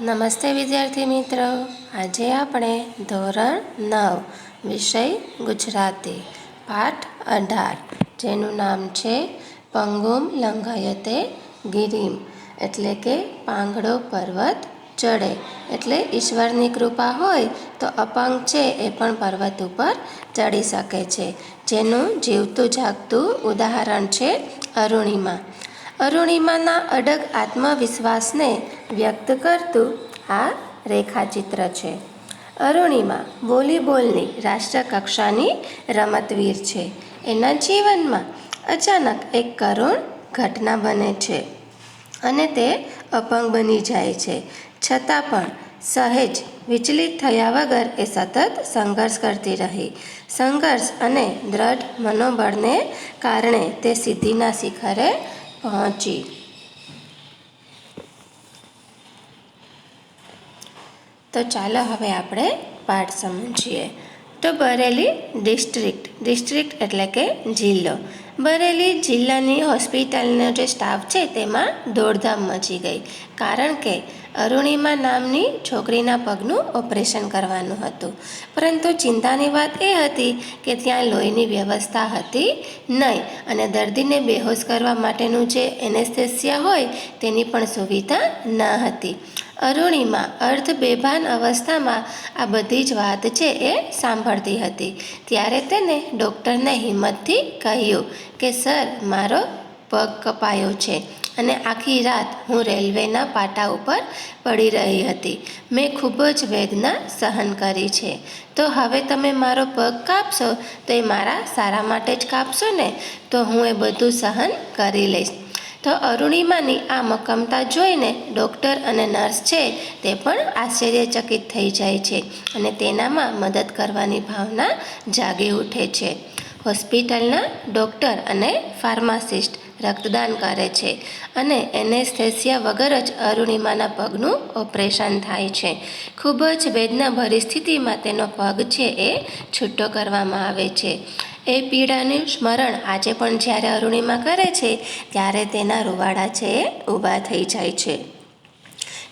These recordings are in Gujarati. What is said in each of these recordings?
નમસ્તે વિદ્યાર્થી મિત્રો. આજે આપણે ધોરણ નવ, વિષય ગુજરાતી, પાઠ અઢાર, જેનું નામ છે પંગુમ લંઘાયતે ગિરિમ, એટલે કે પાંગડો પર્વત ચડે. એટલે ઈશ્વરની કૃપા હોય તો અપંગ છે એ પણ પર્વત ઉપર ચડી શકે છે. જેનું જીવતું જાગતું ઉદાહરણ છે અરુણિમા. અરુણિમાના અડગ આત્મવિશ્વાસને વ્યક્ત કરતું આ રેખાચિત્ર છે. અરુણિમા વોલીબોલની રાષ્ટ્રકક્ષાની રમતવીર છે. એના જીવનમાં અચાનક એક કરુણ ઘટના બને છે અને તે અપંગ બની જાય છે. છતાં પણ સહેજ વિચલિત થયા વગર એ સતત સંઘર્ષ કરતી રહી. સંઘર્ષ અને દ્રઢ મનોબળને કારણે તે સિદ્ધિના શિખરે પહોંચી તો ચાલો હવે આપણે પાઠ સમજીએ. તો બરેલી ડિસ્ટ્રિક્ટ ડિસ્ટ્રિક્ટ એટલે કે જિલ્લો. બરેલી જિલ્લાની હોસ્પિટલનો જે સ્ટાફ છે તેમાં દોડધામ મચી ગઈ. કારણ કે અરુણિમા નામની છોકરીના પગનું ઓપરેશન કરવાનું હતું. પરંતુ ચિંતાની વાત એ હતી કે ત્યાં લોહીની વ્યવસ્થા હતી નહીં અને દર્દીને બેહોશ કરવા માટેનું જે એનેસ્થેસિયા હોય તેની પણ સુવિધા ન હતી. અરુણિમા અર્ધ બેભાન અવસ્થામાં આ બધી જ વાત છે એ સાંભળતી હતી. ત્યારે તેને ડૉક્ટરને હિંમતથી કહ્યું કે, સર, મારો પગ કપાયો છે અને આખી રાત હું રેલવેના પાટા ઉપર પડી રહી હતી. મેં ખૂબ જ વેદના સહન કરી છે. તો હવે તમે મારો પગ કાપશો? તો એ મારા સારા માટે જ કાપશો ને? તો હું એ બધું સહન કરી લઈશ. તો અરુણિમાની આ મક્કમતા જોઈને ડૉક્ટર અને નર્સ છે તે પણ આશ્ચર્યચકિત થઈ જાય છે અને તેનામાં મદદ કરવાની ભાવના જાગી ઉઠે છે. હોસ્પિટલના ડૉક્ટર અને ફાર્માસિસ્ટ રક્તદાન કરે છે અને એનેસ્થેસિયા વગર જ અરુણિમાના પગનું ઓપરેશન થાય છે. ખૂબ જ વેદનાભરી સ્થિતિમાં તેનો પગ છે એ છૂટો કરવામાં આવે છે. એ પીડાનું સ્મરણ આજે પણ જ્યારે અરુણિમા કરે છે, ત્યારે તેના રૂવાડા છે એ ઊભા થઈ જાય છે.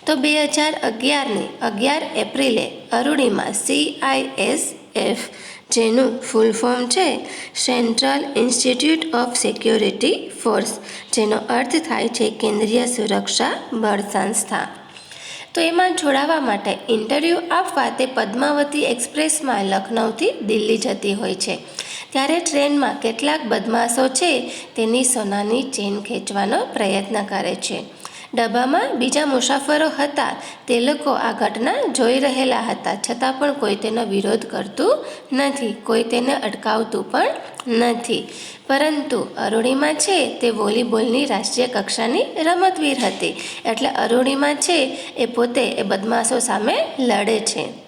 તો બે હજાર અગિયારની અગિયાર એપ્રિલે Arunima C I S F જેનું ફૂલ ફોર્મ છે Central Institute of Security Force જેનો અર્થ થાય છે કેન્દ્રીય સુરક્ષા બળ સંસ્થા. તો એમાં જોડાવા માટે ઇન્ટરવ્યૂ આપવા તે પદ્માવતી એક્સપ્રેસમાં લખનૌથી દિલ્હી જતી હોય છે. ત્યારે ટ્રેનમાં કેટલાક બદમાશો છે, તેની સોનાની ચેન ખેંચવાનો પ્રયત્ન કરે છે. ડબ્બામાં બીજા મુસાફરો હતા. તે લોકો આ ઘટના જોઈ રહેલા હતા. છતાં પણ કોઈ તેનો વિરોધ કરતું નથી. કોઈ તેને અટકાવતું પણ નથી. પરંતુ અરુણિમા છે તે વોલીબોલની રાષ્ટ્રીય કક્ષાની રમતવીર હતી. એટલે અરુણિમા છે એ પોતે એ બદમાશો સામે લડે છે.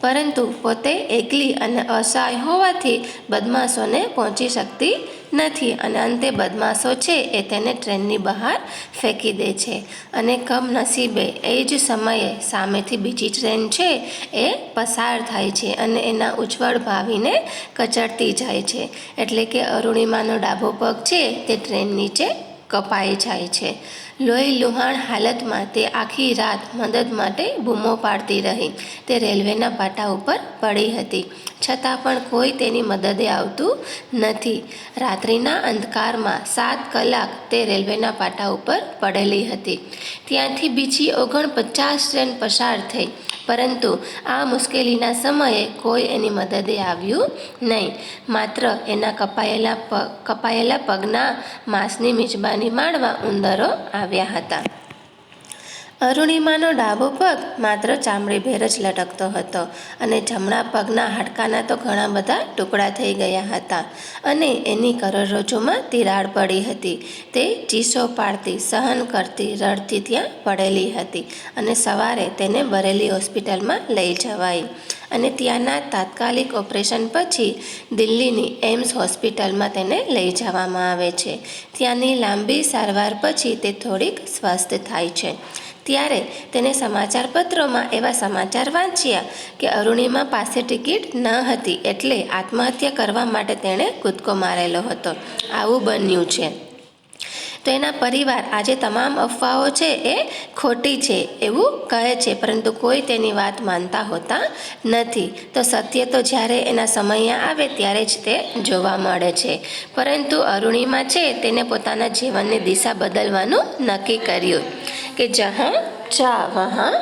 પરંતુ પોતે એકલી અને અસહાય હોવાથી બદમાશોને પહોંચી શકતી નથી અને અંતે બદમાશો છે એ તેને ટ્રેનની બહાર ફેંકી દે છે. અને કમનસીબે એ જ સમયે સામેથી બીજી ટ્રેન છે એ પસાર થાય છે અને એના ઉજ્જવળ ભાવીને કચડતી જાય છે. એટલે કે અરુણિમાનો ડાબો પગ છે તે ટ્રેન નીચે કપાઈ જાય છે. લોહી લુહાણ હાલતમાં તે આખી રાત મદદ માટે બૂમો પાડતી રહી. તે રેલવેના પાટા ઉપર પડી હતી. છતાં પણ કોઈ તેની મદદે આવતું નથી. રાત્રિના અંધકારમાં સાત કલાક તે રેલવેના પાટા ઉપર પડેલી હતી. ત્યાંથી બીજી ઓગણપચાસ ટ્રેન પસાર થઈ. પરંતુ આ મુશ્કેલીના સમયે કોઈ એની મદદે આવ્યું નહીં. માત્ર એના કપાયેલા કપાયેલા પગના માંસની મિજબાની માણવા ઉંદરો આવ્યા હતા. અરુણિમાનો ડાબો પગ માત્ર ચામડી ભેર જ લટકતો હતો અને જમણા પગના હાડકાના તો ઘણા બધા ટુકડા થઈ ગયા હતા અને એની કરોડરજ્જુમાં તિરાડ પડી હતી. તે ચીસો પાડતી, સહન કરતી, રડતી ત્યાં પડેલી હતી અને સવારે તેને બરેલી હોસ્પિટલમાં લઈ જવાઈ. અને ત્યાંના તાત્કાલિક ઓપરેશન પછી દિલ્હીની એમ્સ હોસ્પિટલમાં તેને લઈ જવામાં આવે છે. ત્યાંની લાંબી સારવાર પછી તે થોડીક સ્વસ્થ થાય છે. ત્યારે તેને સમાચાર પત્રોમાં એવા સમાચાર વાંચ્યા કે અરુણિમા પાસે ટિકિટ ન હતી એટલે આત્મહત્યા કરવા માટે તેણે કૂદકો મારેલો હતો. આવું બન્યું છે. તો એના પરિવાર આજે તમામ અફવાઓ છે એ ખોટી છે એવું કહે છે. પરંતુ કોઈ તેની વાત માનતા હોતા નથી. તો સત્ય તો જ્યારે એના સમય આવે ત્યારે જ તે જોવા મળે છે. પરંતુ અરુણિમા છે તેને પોતાના જીવનની દિશા બદલવાનું નક્કી કર્યું કે જહાં ચા વહાં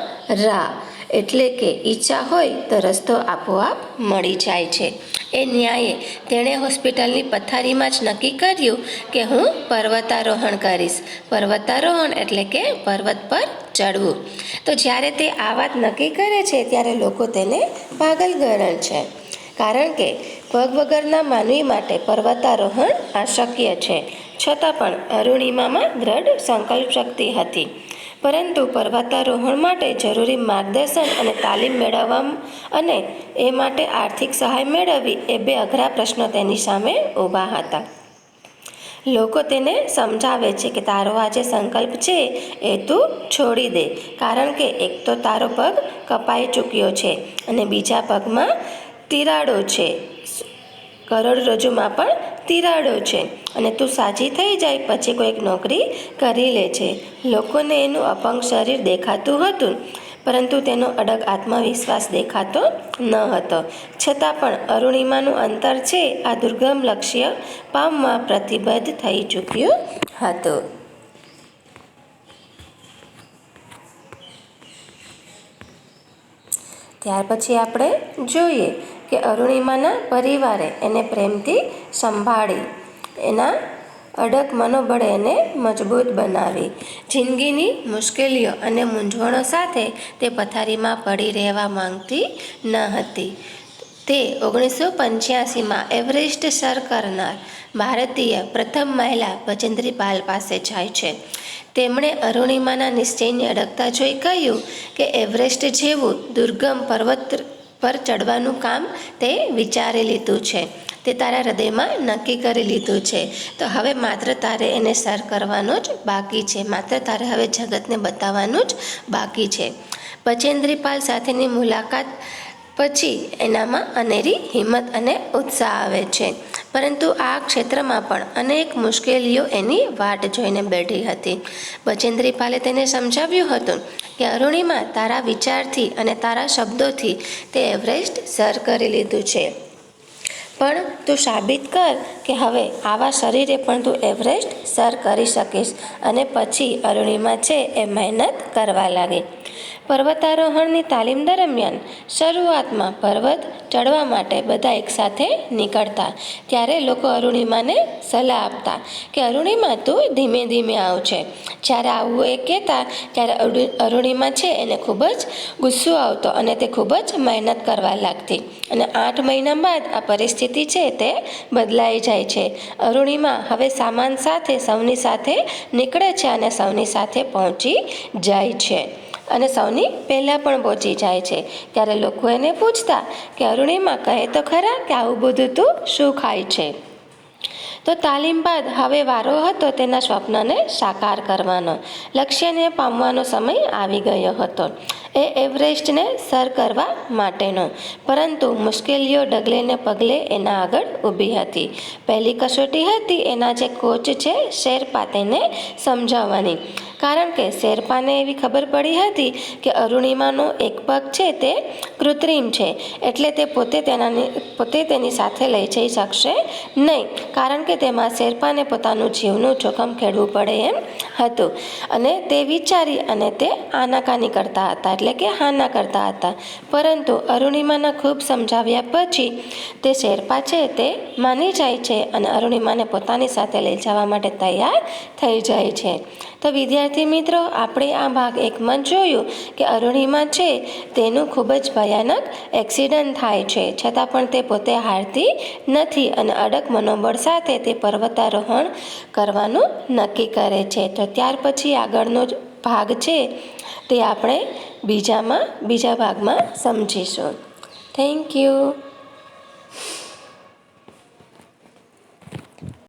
રા. એટલે કે ઈચ્છા હોય તો રસ્તો આપોઆપ મળી જાય છે. એ ન્યાયે તેણે હોસ્પિટલની પથારીમાં જ નક્કી કર્યું કે હું પર્વતારોહણ કરીશ. પર્વતારોહણ એટલે કે પર્વત પર ચડવું. તો જ્યારે તે આ વાત નક્કી કરે છે, ત્યારે લોકો તેને પાગલ ગરણ છે. કારણ કે પગ વગરના માનવી માટે પર્વતારોહણ અશક્ય છે. છતાં પણ અરુણિમામાં દ્રઢ સંકલ્પ શક્તિ હતી. પરંતુ પર્વતારોહણ માટે જરૂરી માર્ગદર્શન અને તાલીમ મેળવવા અને એ માટે આર્થિક સહાય મેળવવી એ બે અઘરા પ્રશ્નો તેની સામે ઊભા હતા. લોકો તેને સમજાવે છે કે તારો આ જે સંકલ્પ છે એ તું છોડી દે, કારણ કે એક તો તારો પગ કપાઈ ચૂક્યો છે અને બીજા પગમાં તિરાડો છે. કરોડરજ્જુમાં પણ તિરાડો છે અને તું સાજી થઈ જાય પછી કોઈક નોકરી કરી લે છે. લોકોને એનું અપંગ શરીર દેખાતું હતું, પરંતુ તેનો અડગ આત્મવિશ્વાસ દેખાતો ન હતો. છતાં પણ અરુણિમાનું અંતર છે, આ દુર્ગમ લક્ષ્ય પામવા પ્રતિબદ્ધ થઈ ચૂક્યું હતું. ત્યાર પછી આપણે જોઈએ કે અરુણિમાના પરિવારે એને પ્રેમથી સંભાળી, એના અડગ મનોબળે એને મજબૂત બનાવી. જિંદગીની મુશ્કેલીઓ અને મૂંઝવણો સાથે તે પથારીમાં પડી રહેવા માંગતી ન હતી. તે ઓગણીસો પંચ્યાસીમાં એવરેસ્ટ સર કરનાર ભારતીય પ્રથમ મહિલા ભજેન્દ્રી પાલ પાસે જાય છે. તેમણે અરુણિમાના નિશ્ચયને અડગતા જોઈ કહ્યું કે એવરેસ્ટ જેવું દુર્ગમ પર્વત પર ચડવાનું કામ તે વિચારી લીધું છે. તે તારા હૃદયમાં નક્કી કરી લીધું છે. તો હવે માત્ર તારે એને સર કરવાનો જ બાકી છે. માત્ર તારે હવે જગતને બતાવવાનું જ બાકી છે. બચેન્દ્રીપાલ સાથેની મુલાકાત પછી એનામાં અનેરી હિંમત અને ઉત્સાહ આવે છે. પરંતુ આ ક્ષેત્રમાં પણ અનેક મુશ્કેલીઓ એની વાટ જોઈને બેઠી હતી. બચેન્દ્રીપાલે તેને સમજાવ્યું હતું કે અરુણિમા તારા વિચારથી અને તારા શબ્દોથી તે એવરેસ્ટ સર કરી લીધું છે. પણ તું સાબિત કર કે હવે આવા શરીરે પણ તું એવરેસ્ટ સર કરી શકીશ અને પછી અરુણિમા છે એ મહેનત કરવા લાગી. પર્વતારોહણની તાલીમ દરમિયાન શરૂઆતમાં પર્વત ચડવા માટે બધા એકસાથે નીકળતા. ત્યારે લોકો અરુણિમાને સલાહ આપતા કે અરુણિમા, તું ધીમે ધીમે આવશે જ્યારે આવું એ કહેતા, ત્યારે અરુ- અરુણિમા છે એને ખૂબ જ ગુસ્સો આવતો અને તે ખૂબ જ મહેનત કરવા લાગતી. અને આઠ મહિના બાદ આ પરિસ્થિતિ છે તે બદલાઈ જાય છે. અરુણિમા હવે સામાન સાથે, સૌની સાથે નીકળે છે અને સૌની સાથે પહોંચી જાય છે. અને સૌની પહેલાં પણ પહોંચી જાય છે. ત્યારે લોકો એને પૂછતા કે, અરુણિમા, કહે તો ખરા કે આવું બધું તું શું ખાય છે? તો તાલીમ બાદ હવે વારો હતો તેના સ્વપ્નને સાકાર કરવાનો. લક્ષ્યને પામવાનો સમય આવી ગયો હતો. એ એવરેસ્ટને સર કરવા માટેનો. પરંતુ મુશ્કેલીઓ ડગલેને પગલે એના આગળ ઊભી હતી. પહેલી કસોટી હતી એના જે કોચ છે શેરપા તેને સમજાવવાની. કારણ કે શેરપાને એવી ખબર પડી હતી કે અરુણિમાનો એક પગ છે તે કૃત્રિમ છે, એટલે તે પોતે તેનાની, પોતે તેની સાથે લઈ જઈ શકશે નહીં, કારણ કે તેમાં શેરપાને પોતાનું જીવનું જોખમ ખેડવું પડે એમ હતું. અને તે વિચારી અને તે આનાકાની કરતા હતા, એટલે કે હાના કરતા હતા. પરંતુ અરુણિમાના ખૂબ સમજાવ્યા પછી તે શેરપા છે તે માની જાય છે અને અરુણિમાને પોતાની સાથે લઈ જવા માટે તૈયાર થઈ જાય છે. તો વિદ્યાર્થી મિત્રો, આપણે આ ભાગ એકમાં જોયું કે અરુણિમા છે તેનું ખૂબ જ ભયાનક એક્સિડન્ટ થાય છે. છતાં પણ તે પોતે હારતી નથી અને અડગ મનોબળ સાથે તે પર્વતારોહણ કરવાનું નક્કી કરે છે. તો ત્યાર પછી આગળનો જ ભાગ છે તે આપણે બીજામાં, બીજા ભાગમાં સમજીશું. Thank you